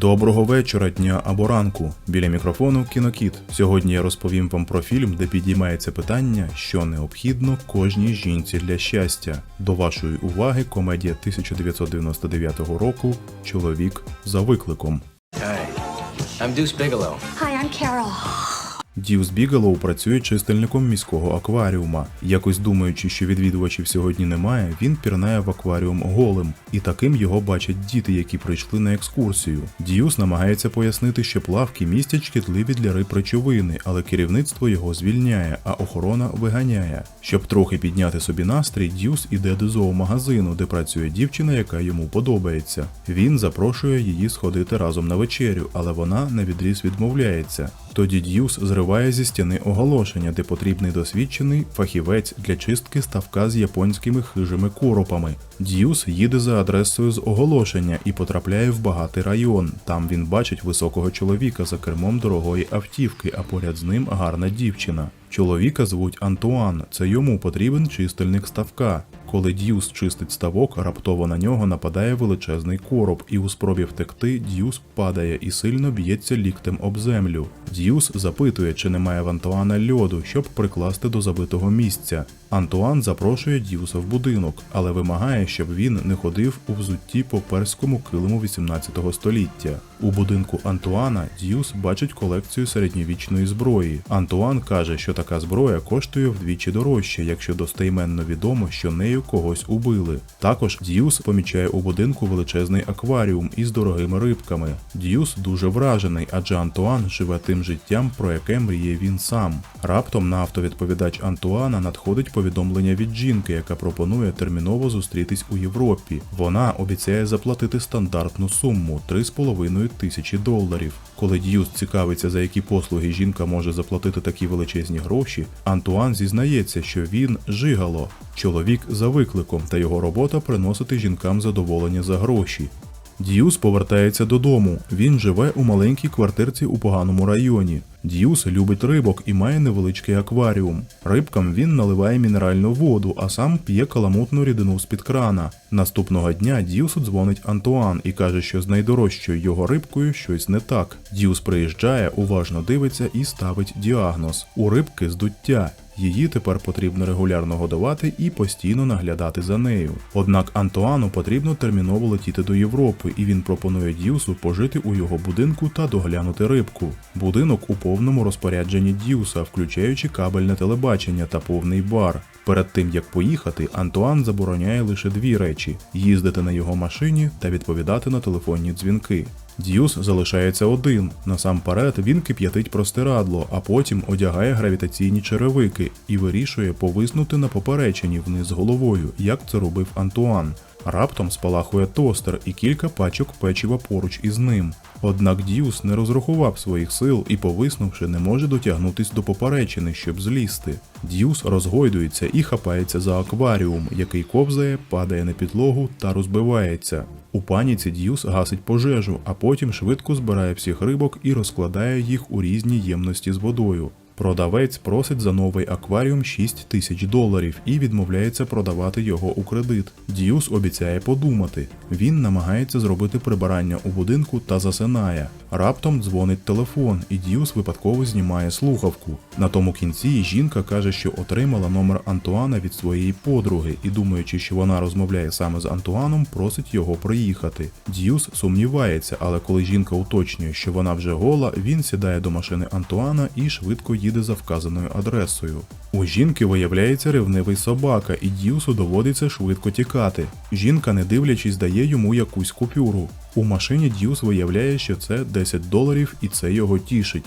Доброго вечора, дня або ранку. Біля мікрофону Кінокіт. Сьогодні я розповім вам про фільм, де підіймається питання, що необхідно кожній жінці для щастя. До вашої уваги комедія 1999 року Чоловік за викликом. Hi, I'm Deuce Bigelow. Hi, I'm Carol. Дівс Бігелоу працює чистильником міського акваріума. Якось думаючи, що відвідувачів сьогодні немає, він пірнає в акваріум голим, і таким його бачать діти, які прийшли на екскурсію. Діус намагається пояснити, що плавки містять шкідливі для риб речовини, але керівництво його звільняє, а охорона виганяє. Щоб трохи підняти собі настрій, Діус іде до зоомагазину, де працює дівчина, яка йому подобається. Він запрошує її сходити разом на вечерю, але вона на відріз відмовляється. Тоді Д'юс зриває зі стіни оголошення, де потрібний досвідчений фахівець для чистки ставка з японськими хижими коропами. Д'юс їде за адресою з оголошення і потрапляє в багатий район. Там він бачить високого чоловіка за кермом дорогої автівки, а поряд з ним гарна дівчина. Чоловіка звуть Антуан, це йому потрібен чистильник ставка. Коли Д'юс чистить ставок, раптово на нього нападає величезний короб, і у спробі втекти Д'юс падає і сильно б'ється ліктем об землю. Д'юс запитує, чи немає в Антуана льоду, щоб прикласти до забитого місця. Антуан запрошує Д'юса в будинок, але вимагає, щоб він не ходив у взутті по перському килиму 18 століття. У будинку Антуана Д'юс бачить колекцію середньовічної зброї. Антуан каже, що така зброя коштує вдвічі дорожче, якщо достейменно відомо, що нею когось убили. Також Д'юс помічає у будинку величезний акваріум із дорогими рибками. Д'юс дуже вражений, адже Антуан живе тим життям, про яке мріє він сам. Раптом на автовідповідач Антуана надходить повідомлення від жінки, яка пропонує терміново зустрітись у Європі. Вона обіцяє заплатити стандартну суму 3,5 тисячі доларів. Коли Д'юс цікавиться, за які послуги жінка може заплатити такі величезні гроші, Антуан зізнається, що він жигало, чоловік за викликом, та його робота приносити жінкам задоволення за гроші. Д'юс повертається додому. Він живе у маленькій квартирці у поганому районі. Д'юс любить рибок і має невеличкий акваріум. Рибкам він наливає мінеральну воду, а сам п'є каламутну рідину з-під крана. Наступного дня Д'юсу дзвонить Антуан і каже, що з найдорожчою його рибкою щось не так. Д'юс приїжджає, уважно дивиться і ставить діагноз. У рибки здуття. Її тепер потрібно регулярно годувати і постійно наглядати за нею. Однак Антуану потрібно терміново летіти до Європи, і він пропонує Д'юсу пожити у його будинку та доглянути рибку. Будинок у повному розпорядженні Д'юса, включаючи кабельне телебачення та повний бар. Перед тим як поїхати, Антуан забороняє лише дві речі: їздити на його машині та відповідати на телефонні дзвінки. Д'юс залишається один. Насамперед він кип'ятить простирадло, а потім одягає гравітаційні черевики і вирішує повиснути на поперечині вниз головою, як це робив Антуан. Раптом спалахує тостер і кілька пачок печива поруч із ним. Однак Д'юс не розрахував своїх сил і, повиснувши, не може дотягнутись до поперечини, щоб злізти. Д'юс розгойдується і хапається за акваріум, який ковзає, падає на підлогу та розбивається. У паніці Д'юс гасить пожежу, а потім швидко збирає всіх рибок і розкладає їх у різні ємності з водою. Продавець просить за новий акваріум 6 тисяч доларів і відмовляється продавати його у кредит. Діус обіцяє подумати. Він намагається зробити прибирання у будинку та засинає. Раптом дзвонить телефон, і Діус випадково знімає слухавку. На тому кінці жінка каже, що отримала номер Антуана від своєї подруги, і думаючи, що вона розмовляє саме з Антуаном, просить його приїхати. Діус сумнівається, але коли жінка уточнює, що вона вже гола, він сідає до машини Антуана і швидко їде за вказаною адресою. У жінки виявляється ревнивий собака, і Діусу доводиться швидко тікати. Жінка, не дивлячись, дає йому якусь купюру. У машині Діус виявляє, що це 10 доларів, і це його тішить.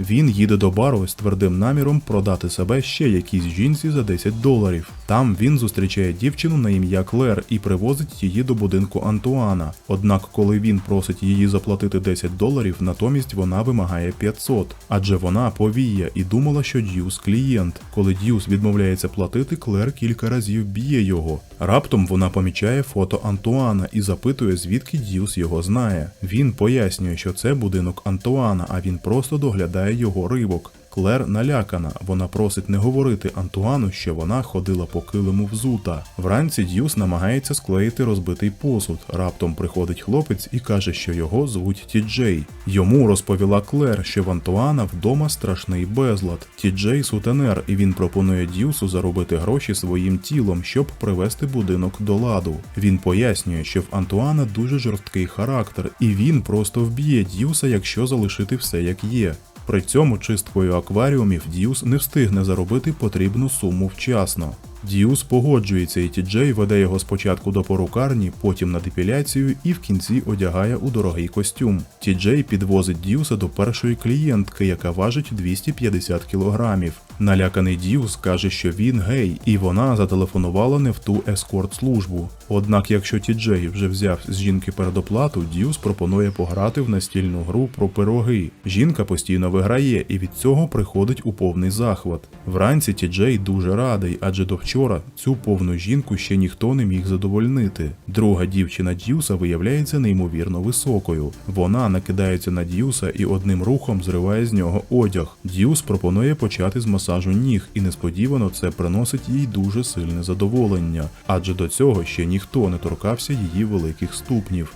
Він їде до бару з твердим наміром продати себе ще якійсь жінці за 10 доларів. Там він зустрічає дівчину на ім'я Клер і привозить її до будинку Антуана. Однак, коли він просить її заплатити 10 доларів, натомість вона вимагає 500, адже вона повія і думала, що Д'юс клієнт. Коли Д'юс відмовляється платити, Клер кілька разів б'є його. Раптом вона помічає фото Антуана і запитує, звідки Д'юс його знає. Він пояснює, що це будинок Антуана, а він просто доглядає його рибок. Клер налякана. Вона просить не говорити Антуану, що вона ходила по килиму взута. Вранці Д'юс намагається склеїти розбитий посуд. Раптом приходить хлопець і каже, що його звуть Ті Джей. Йому розповіла Клер, що в Антуана вдома страшний безлад. Ті Джей сутенер, і він пропонує Д'юсу заробити гроші своїм тілом, щоб привести будинок до ладу. Він пояснює, що в Антуана дуже жорсткий характер, і він просто вб'є Д'юса, якщо залишити все як є. При цьому чисткою акваріумів Діус не встигне заробити потрібну суму вчасно. Діус погоджується, і Тіджей веде його спочатку до порукарні, потім на депіляцію і в кінці одягає у дорогий костюм. Тіджей підвозить Діуса до першої клієнтки, яка важить 250 кілограмів. Наляканий Діус каже, що він гей, і вона зателефонувала не в ту ескорт-службу. Однак, якщо Тіджей вже взяв з жінки передоплату, Діус пропонує пограти в настільну гру про пироги. Жінка постійно виграє, і від цього приходить у повний захват. Вранці Тіджей дуже радий, адже до вчора цю повну жінку ще ніхто не міг задовольнити. Друга дівчина Діуса виявляється неймовірно високою. Вона накидається на Діуса і одним рухом зриває з нього одяг. Діус пропонує почати з масажу ніг, і несподівано це приносить їй дуже сильне задоволення, адже до цього ще ніхто не торкався її великих ступнів.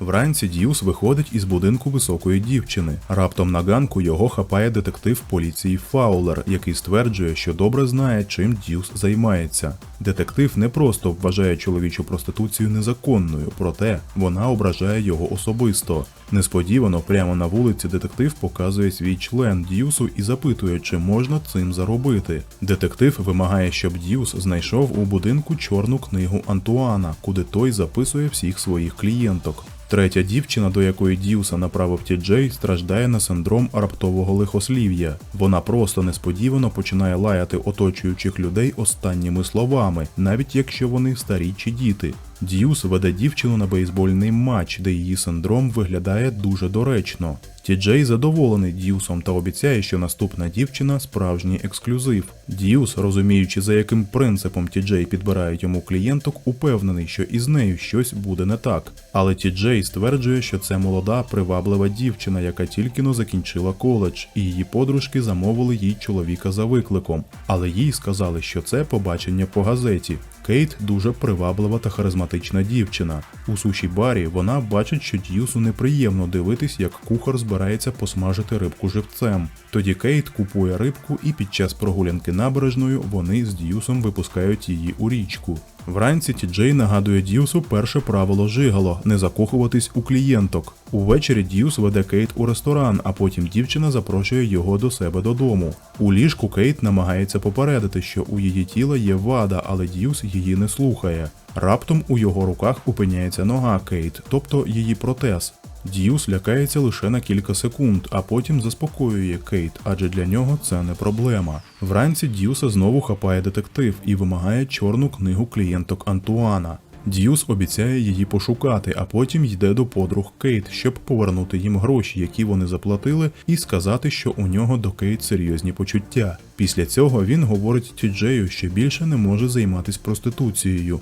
Вранці Діус виходить із будинку високої дівчини. Раптом на ганку його хапає детектив поліції Фаулер, який стверджує, що добре знає, чим Діус займається. Детектив не просто вважає чоловічу проституцію незаконною, проте вона ображає його особисто. Несподівано, прямо на вулиці, детектив показує свій член Діусу і запитує, чи можна цим заробити. Детектив вимагає, щоб Діус знайшов у будинку чорну книгу Антуана, куди той записує всіх своїх клієнток. Третя дівчина, до якої Діуса направив Ті Джей, страждає на синдром раптового лихослів'я. Вона просто несподівано починає лаяти оточуючих людей останніми словами, навіть якщо вони старі чи діти. Діус веде дівчину на бейсбольний матч, де її синдром виглядає дуже доречно. Ті Джей задоволений Діусом та обіцяє, що наступна дівчина справжній ексклюзив. Діус, розуміючи, за яким принципом Ті Джей підбирають йому клієнток, упевнений, що із нею щось буде не так. Але Ті Джей стверджує, що це молода, приваблива дівчина, яка тільки но закінчила коледж, і її подружки замовили їй чоловіка за викликом. Але їй сказали, що це побачення по газеті. Кейт дуже приваблива та харизматична дівчина. У суші барі вона бачить, що Д'юсу неприємно дивитись, як кухар збирається посмажити рибку живцем. Тоді Кейт купує рибку, і під час прогулянки набережною вони з Д'юсом випускають її у річку. Вранці Ті Джей нагадує Д'юсу перше правило жигало не закохуватись у клієнток. Увечері Д'юс веде Кейт у ресторан, а потім дівчина запрошує його до себе додому. У ліжку Кейт намагається попередити, що у її тіла є вада, але Д'юс її не слухає. Раптом у його руках опиняється нога Кейт, тобто її протез. Діус лякається лише на кілька секунд, а потім заспокоює Кейт, адже для нього це не проблема. Вранці Діуса знову хапає детектив і вимагає чорну книгу клієнток Антуана. Діус обіцяє її пошукати, а потім йде до подруг Кейт, щоб повернути їм гроші, які вони заплатили, і сказати, що у нього до Кейт серйозні почуття. Після цього він говорить Тіджею, що більше не може займатися проституцією.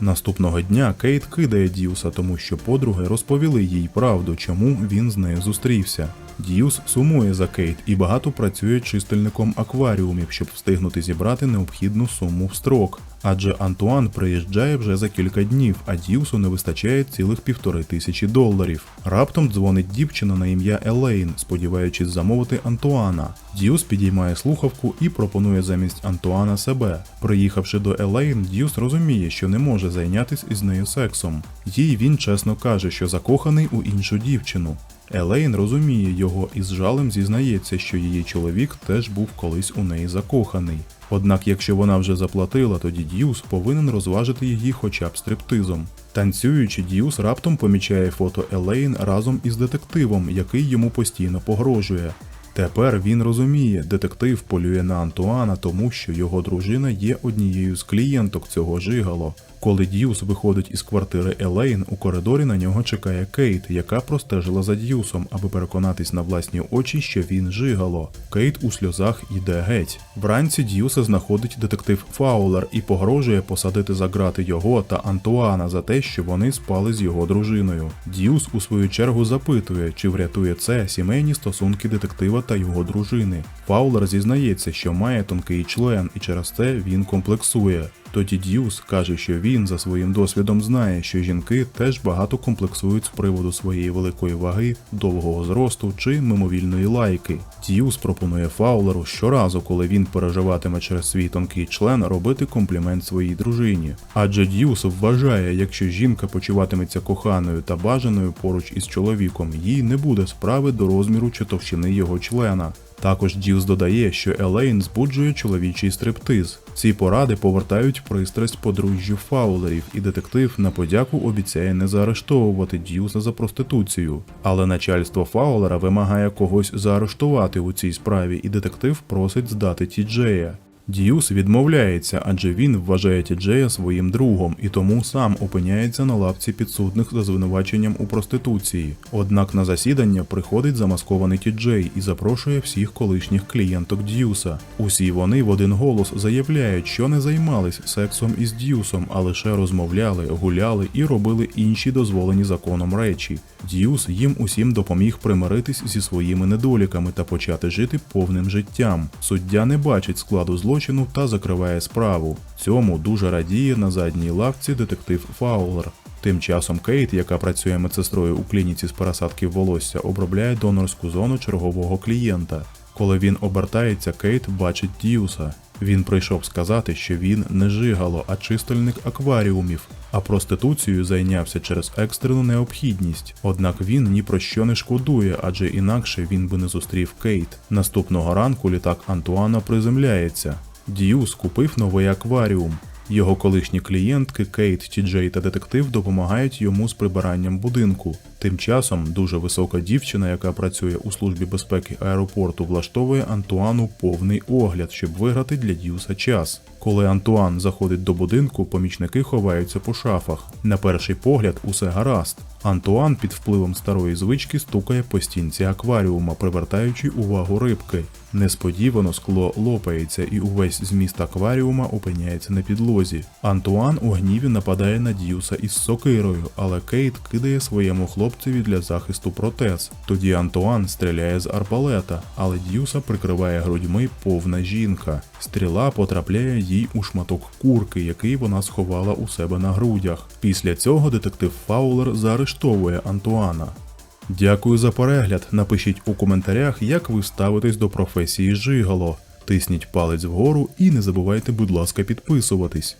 Наступного дня Кейт кидає Діуса, тому що подруги розповіли їй правду, чому він з нею зустрівся. Діус сумує за Кейт і багато працює чистильником акваріумів, щоб встигнути зібрати необхідну суму в строк. Адже Антуан приїжджає вже за кілька днів, а Діусу не вистачає цілих півтори тисячі доларів. Раптом дзвонить дівчина на ім'я Елейн, сподіваючись замовити Антуана. Діус підіймає слухавку і пропонує замість Антуана себе. Приїхавши до Елейн, Діус розуміє, що не може зайнятися із нею сексом. Їй він чесно каже, що закоханий у іншу дівчину. Елейн розуміє його і з жалем зізнається, що її чоловік теж був колись у неї закоханий. Однак, якщо вона вже заплатила, тоді Діус повинен розважити її хоча б стриптизом. Танцюючи, Діус раптом помічає фото Елейн разом із детективом, який йому постійно погрожує. Тепер він розуміє, детектив полює на Антуана, тому що його дружина є однією з клієнток цього жигало. Коли Д'юс виходить із квартири Елейн, у коридорі на нього чекає Кейт, яка простежила за Д'юсом, аби переконатись на власні очі, що він жигало. Кейт у сльозах йде геть. Вранці Д'юса знаходить детектив Фаулер і погрожує посадити за грати його та Антуана за те, що вони спали з його дружиною. Д'юс у свою чергу запитує, чи врятує це сімейні стосунки детектива та його дружини. Фаулер зізнається, що має тонкий член, і через це він комплексує. Тоді Д'Юс каже, що він за своїм досвідом знає, що жінки теж багато комплексують з приводу своєї великої ваги, довгого зросту чи мимовільної лайки. Д'Юс пропонує Фаулеру щоразу, коли він переживатиме через свій тонкий член, робити комплімент своїй дружині. Адже Д'Юс вважає, якщо жінка почуватиметься коханою та бажаною поруч із чоловіком, їй не буде справи до розміру чи товщини його члена. Також Д'Юс додає, що Елейн збуджує чоловічий стриптиз. Ці поради повертають пристрасть подружжю Фаулерів, і детектив на подяку обіцяє не заарештовувати Д'Юса за проституцію. Але начальство Фаулера вимагає когось заарештувати у цій справі, і детектив просить здати Тіджея. Діюс відмовляється, адже він вважає Тіджея своїм другом і тому сам опиняється на лавці підсудних за звинуваченням у проституції. Однак на засідання приходить замаскований Тіджей і запрошує всіх колишніх клієнток Д'Юса. Усі вони в один голос заявляють, що не займались сексом із Д'Юсом, а лише розмовляли, гуляли і робили інші дозволені законом речі. Д'Юс їм усім допоміг примиритись зі своїми недоліками та почати жити повним життям. Суддя не бачить складу злочину та закриває справу. Цьому дуже радіє на задній лавці детектив Фаулер. Тим часом Кейт, яка працює медсестрою у клініці з пересадки волосся, обробляє донорську зону чергового клієнта. Коли він обертається, Кейт бачить Д'Юса. Він прийшов сказати, що він не жигало, а чистильник акваріумів, а проституцією зайнявся через екстрену необхідність. Однак він ні про що не шкодує, адже інакше він би не зустрів Кейт. Наступного ранку літак Антуана приземляється. Д'Юс купив новий акваріум. Його колишні клієнтки Кейт, Тіджей та детектив допомагають йому з прибиранням будинку. Тим часом дуже висока дівчина, яка працює у службі безпеки аеропорту, влаштовує Антуану повний огляд, щоб виграти для Д'Юса час. Коли Антуан заходить до будинку, помічники ховаються по шафах. На перший погляд усе гаразд. Антуан під впливом старої звички стукає по стінці акваріума, привертаючи увагу рибки. Несподівано скло лопається і увесь зміст акваріума опиняється на підлозі. Антуан у гніві нападає на Д'Юса із сокирою, але Кейт кидає своєму хлопцеві для захисту протез. Тоді Антуан стріляє з арбалета, але Д'Юса прикриває грудьми повна жінка. Стріла потрапляє їй у шматок курки, який вона сховала у себе на грудях. Після цього детектив Фаулер заарештовує Антуана. Дякую за перегляд. Напишіть у коментарях, як ви ставитесь до професії Жигало. Тисніть палець вгору і не забувайте, будь ласка, підписуватись.